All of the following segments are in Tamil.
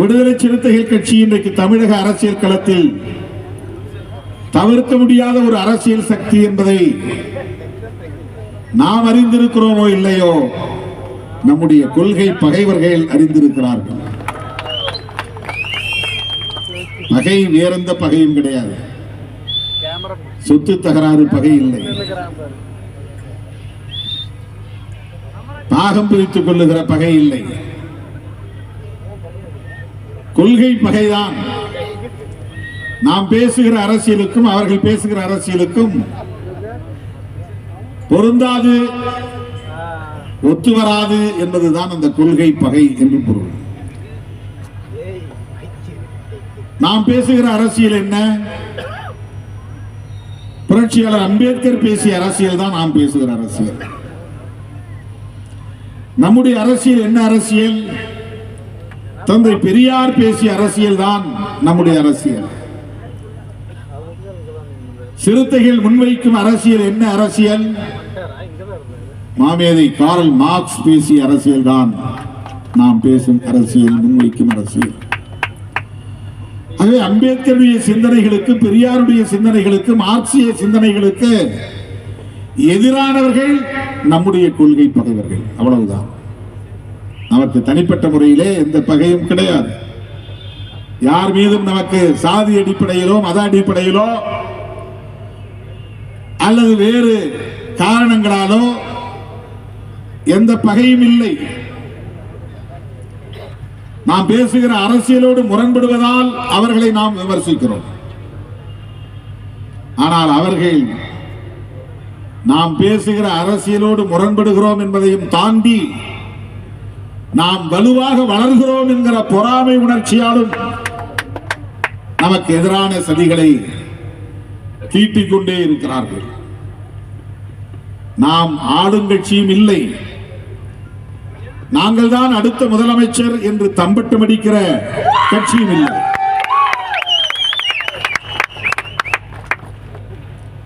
விடுதலை சிறுத்தைகள் கட்சி இன்றைக்கு தமிழக அரசியல் களத்தில் தவிர்க்க முடியாத ஒரு அரசியல் சக்தி என்பதை நாம் அறிந்திருக்கிறோமோ இல்லையோ நம்முடைய கொள்கை பகைவர்கள் அறிந்திருக்கிறார்கள். பகை வேறெந்த பகையும் கிடையாது. சொத்து தகராறு பகை இல்லை. பாகம் பிரித்துக் கொள்ளுகிற பகை இல்லை. கொள்கை பகைதான். நாம் பேசுகிற அரசியலுக்கும் அவர்கள் பேசுகிற அரசியலுக்கும் பொருந்தாது ஒத்து வராது என்பதுதான் அந்த கொள்கை பகை என்று பொருள். நாம் பேசுகிற அரசியல் என்ன? புரட்சியாளர் அம்பேத்கர் பேசிய அரசியல் தான் நாம் பேசுகிற அரசியல். நம்முடைய அரசியல் என்ன அரசியல்? தந்தை பெரியார் பேசிய அரசியல் தான் நம்முடைய அரசியல். சிறுத்தைகள் முன்வைக்கும் அரசியல் என்ன அரசியல்? மாமேதை காரல் மார்க்ஸ் பேசிய அரசியல் தான் நாம் பேசும் அரசியல் முன்வைக்கும் அரசியல். ஆகவே அம்பேத்கருடைய சிந்தனைகளுக்கு பெரியாருடைய சிந்தனைகளுக்கு மார்க்சிய சிந்தனைகளுக்கு எதிரானவர்கள் நம்முடைய கொள்கை பகைவர்கள். அவ்வளவுதான். அவருக்கு தனிப்பட்ட முறையிலே எந்த பகையும் கிடையாது. யார் மீதும் நமக்கு சாதி அடிப்படையிலோ மத அடிப்படையிலோ அல்லது வேறு காரணங்களாலோ எந்த பகையும் இல்லை. நாம் பேசுகிற அரசியலோடு முரண்படுவதால் அவர்களை நாம் விமர்சிக்கிறோம். ஆனால் அவர்கள் நாம் பேசுகிற அரசியலோடு முரண்படுகிறோம் என்பதையும் தாண்டி நாம் வலுவாக வளர்கிறோம் என்கிற பொறாமை உணர்ச்சியாலும் நமக்கு எதிரான சதிகளை தீட்டிக் கொண்டே இருக்கிறார்கள். நாம் ஆளும் கட்சியும் இல்லை. நாங்கள் தான் அடுத்த முதலமைச்சர் என்று தம்பட்டம் அடிக்கிற கட்சியும் இல்லை.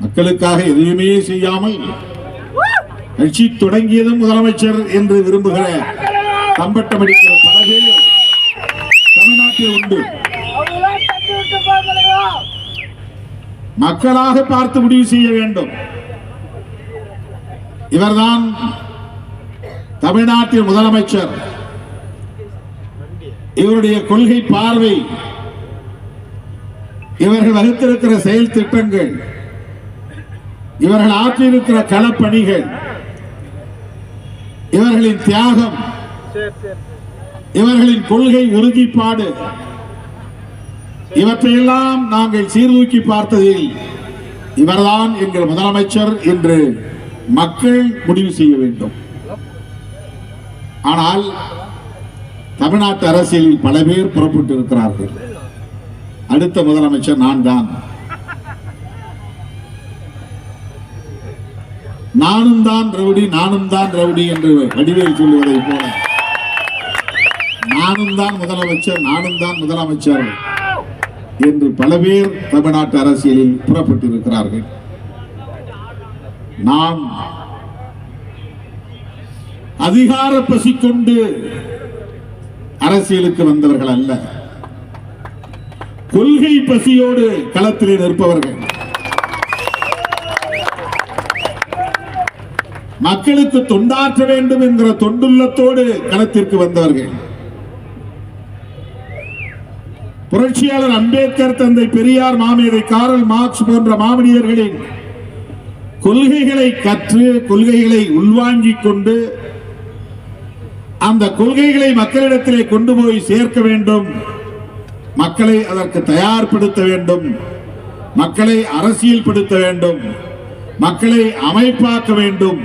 மக்களுக்காக எதையுமே செய்யாமல் கட்சி தொடங்கியதும் முதலமைச்சர் என்று விரும்புகிற தம்பட்டம் அடிக்கிற பல பேர் தமிழ்நாட்டில் உண்டு. மக்களாக பார்த்து முடிவு செய்ய வேண்டும். இவர்தான் தமிழ்நாட்டின் முதலமைச்சர். இவருடைய கொள்கை பார்வை. இவர்கள் வகுத்திருக்கிற செயல் திட்டங்கள். இவர்கள் ஆற்றியிருக்கிற களப்பணிகள். இவர்களின் தியாகம். இவர்களின் கொள்கை உறுதிப்பாடு. இவற்றையெல்லாம் நாங்கள் சீர்தூக்கி பார்த்ததில் இவர்தான் எங்கள் முதலமைச்சர் என்று மக்கள் முடிவு செய்ய வேண்டும். ஆனால் தமிழ்நாட்டு அரசியலில் பல பேர் புறப்பட்டு இருக்கிறார்கள் அடுத்த முதலமைச்சர் நான் தான் நானும் தான் ரவுடி நானும் தான் ரவுடி என்று வடிவேல் சொல்லுவதை போல. நானும் தான் முதலமைச்சர் நானும் தான் முதலமைச்சர் என்று பல பேர் தமிழ்நாட்டு அரசியலில் புறப்பட்டிருக்கிறார்கள். நாம் அதிகார பசி கொண்டு அரசியலுக்கு வந்தவர்கள் அல்ல. கொள்கை பசியோடு களத்திலே நிற்பவர்கள். மக்களுக்கு தொண்டாற்ற வேண்டும் என்கிற தொண்டுள்ளத்தோடு களத்திற்கு வந்தவர்கள். புரட்சியாளர் அம்பேத்கர் தந்தை பெரியார் மாமேதை காரல் மார்க்ஸ் போன்ற மாமனிதர்களின் கொள்கைகளை கற்று கொள்கைகளை உள்வாங்கிக் கொண்டு அந்த கொள்கைகளை மக்களிடத்திலே கொண்டு போய் சேர்க்க வேண்டும். மக்களை அதற்கு தயார்படுத்த வேண்டும். மக்களை அரசியல்படுத்த வேண்டும். மக்களை அமைப்பாக்க வேண்டும்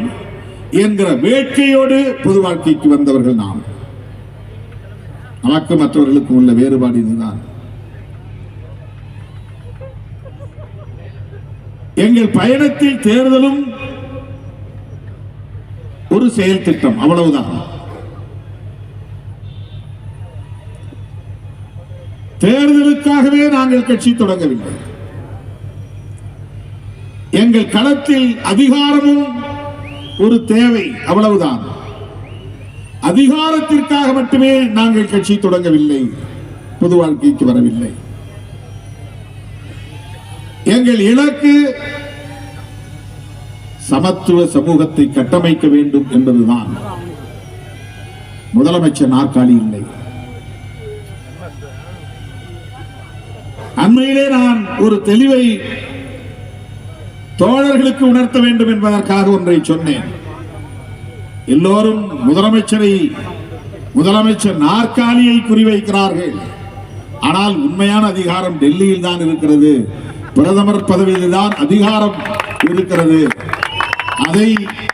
என்கிற வேட்கையோடு பொது வாழ்க்கைக்கு வந்தவர்கள் நாம். நமக்கு மற்றவர்களுக்கும் உள்ள வேறுபாடு இதுதான். எங்கள் பயணத்தில் தேர்தலும் ஒரு செயல் திட்டம் அவ்வளவுதான். தேர்தலுக்காகவே நாங்கள் கட்சி தொடங்கவில்லை. எங்கள் களத்தில் அதிகாரமும் ஒரு தேவை அவ்வளவுதான். அதிகாரத்திற்காக மட்டுமே நாங்கள் கட்சி தொடங்கவில்லை. பொது வாழ்க்கைக்கு வரவில்லை. எங்கள் இலக்கு சமத்துவ சமூகத்தை கட்டமைக்க வேண்டும் என்பதுதான். முதலமைச்சர் நாற்காலி இல்லை. அண்மையிலே நான் ஒரு தெளிவை தோழர்களுக்கு உணர்த்த வேண்டும் என்பதற்காக ஒன்றை சொன்னேன். எல்லோரும் முதலமைச்சரை முதலமைச்சர் நாற்காலியை குறிவைக்கிறார்கள். ஆனால் உண்மையான அதிகாரம் டெல்லியில் தான் இருக்கிறது. பிரதமர் பதவியில்தான் அதிகாரம் இருக்கிறது. அதை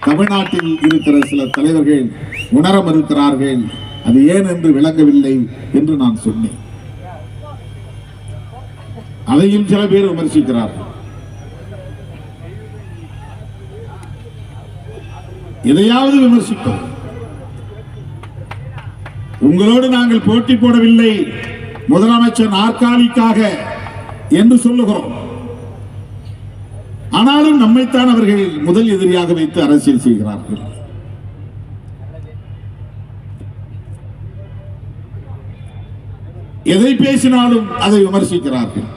தமிழ்நாட்டில் இருக்கிற சில தலைவர்கள் உணர மறுக்கிறார்கள். அது ஏன் என்று விளங்கவில்லை என்று நான் சொன்னேன். அதையும் சில பேர் விமர்சிக்கிறார்கள் எதையாவது விமர்சிப்போம். உங்களோடு நாங்கள் போட்டி போடவில்லை. முதலமைச்சர் நாற்காலிக்காக என்று சொல்லுகிறோம். ஆனாலும் நம்மைத்தான் அவர்கள் முதல் எதிரியாக வைத்து அரசியல் செய்கிறார்கள். எதை பேசினாலும் அதை விமர்சிக்கிறார்கள்.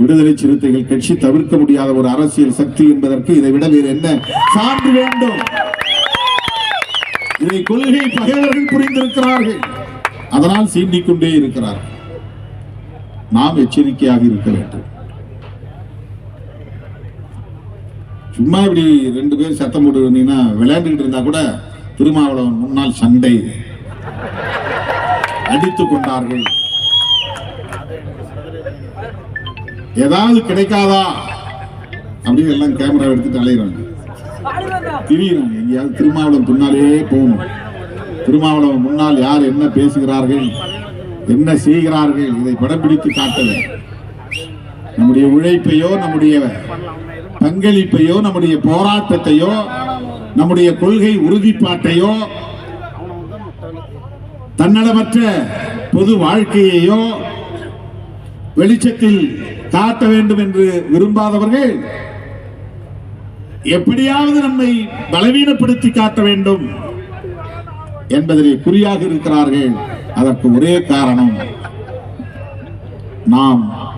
விடுதலை சிறுத்தைகள் கட்சி தவிர்க்க முடியாத ஒரு அரசியல் சக்தி என்பதற்கு இதை விட வேறு என்ன? சான்று வேண்டும். இதை கொள்கை பகைவர்கள் புரிந்திருக்கிறார்கள். அதனால் சீண்டிக்கொண்டே இருக்கிறார்கள். நாம் எச்சரிக்கையாக இருக்க வேண்டும். சும்மா இப்படி ரெண்டு பேர் சத்தம் போட்டு இருந்தீங்கன்னா விளையாண்டுக்கிட்டு இருந்தா கூட திருமாவளவன் முன்னால் சண்டை. அடித்துக் கொண்டார்கள். ஏதாவது கிடைக்காதா? அப்படின்னு எல்லாம் கேமரா எடுத்துட்டு அலையிறாங்க. திரியிறாங்க. எங்கேயாவது திருமாவளவன் பின்னாலே போகணும். திருமாவளவன் முன்னால் யார் என்ன பேசுகிறார்கள்? என்ன செய்கிறார்கள் இதை படப்பிடித்து காட்டல நம்முடைய உழைப்பையோ நம்முடைய பங்களிப்பையோ நம்முடைய போராட்டத்தையோ நம்முடைய கொள்கை உறுதிப்பாட்டையோ தன்னலமற்ற பொது வாழ்க்கையையோ வெளிச்சத்தில் காட்ட வேண்டும் என்று விரும்பாதவர்கள் எப்படியாவது நம்மை பலவீனப்படுத்தி காட்ட வேண்டும் என்பதிலே குறியாக இருக்கிறார்கள். அதற்கு ஒரே காரணம் நாம்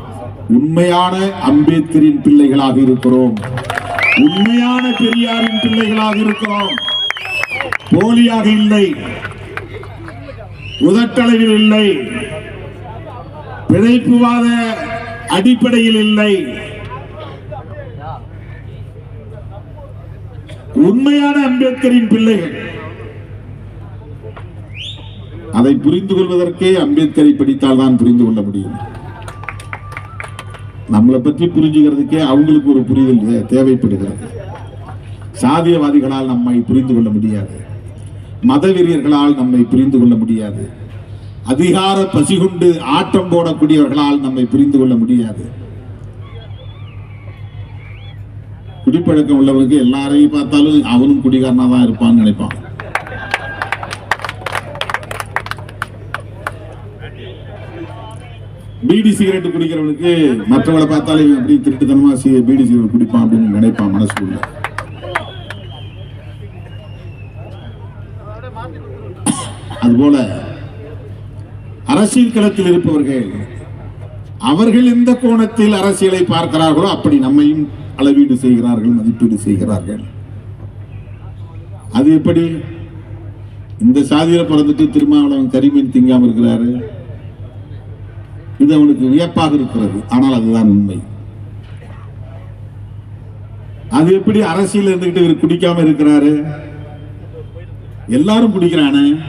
உண்மையான அம்பேத்கரின் பிள்ளைகளாக இருக்கிறோம். உண்மையான பெரியாரின் பிள்ளைகளாக இருக்கிறோம். போலியாக இல்லை. உதட்டளவில் இல்லை. பிழைப்புவாத அடிப்படையில் இல்லை. உண்மையான அம்பேத்கரின் பிள்ளைகள் அதை புரிந்து கொள்வதற்கே அம்பேத்கரை படித்தால் தான் புரிந்து கொள்ள முடியும். நம்மளை பற்றி புரிஞ்சுக்கிறதுக்கே அவங்களுக்கு ஒரு புரிதல் தே- தேவைப்படுகிறது. சாதியவாதிகளால் நம்மை புரிந்து கொள்ள முடியாது. மதவெறியர்களால் நம்மை புரிந்து கொள்ள முடியாது. அதிகார பசிகுண்டு ஆட்டம் போடக்கூடியவர்களால் நம்மை புரிந்து கொள்ள முடியாது. குடிப்பழக்கம் உள்ளவருக்கு எல்லாரையும் பார்த்தாலும் அவனும் குடிகாரனா தான் இருப்பான்னு நினைப்பான். பீடி சிகரெட் குடிக்கிறவனுக்கு மற்றவங்களை பார்த்தாலே அப்படி திருட்டுத்தனமா பீடி சிகரெட் குடிப்பான் அப்படின்னு நினைப்பான் மனசுக்குள்ள. அதுபோல அரசியல் களத்தில் இருப்பவர்கள் அவர்கள் எந்த கோணத்தில் அரசியலை பார்க்கிறார்களோ அப்படி நம்மையும் அளவீடு செய்கிறார்கள் மதிப்பீடு செய்கிறார்கள். அது எப்படி? இந்த சாதியில பிறந்துட்டு திருமாவளவன் கரிமீன் திங்காம இருக்கிறாரு. இது அவனுக்கு வியப்பாக இருக்கிறது. ஆனால் அதுதான் உண்மை. அது எப்படி அரசியல் இருந்துகிட்டு இவர் குடிக்காம இருக்கிறாரு? எல்லாரும் குடிக்கிறானே.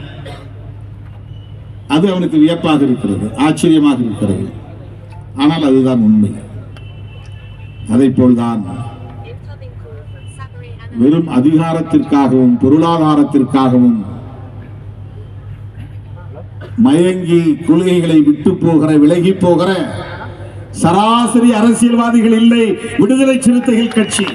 அது அவனுக்கு வியப்பாக இருக்கிறது ஆச்சரியமாக இருக்கிறது. ஆனால் அதுதான் உண்மை. அதை போல்தான் வெறும் அதிகாரத்திற்காகவும் பொருளாதாரத்திற்காகவும் மயங்கி கொள்கைகளை விட்டு போகிற விலகி போகிற சராசரி அரசியல்வாதிகள் இல்லை விடுதலை சிறுத்தைகள் கட்சி.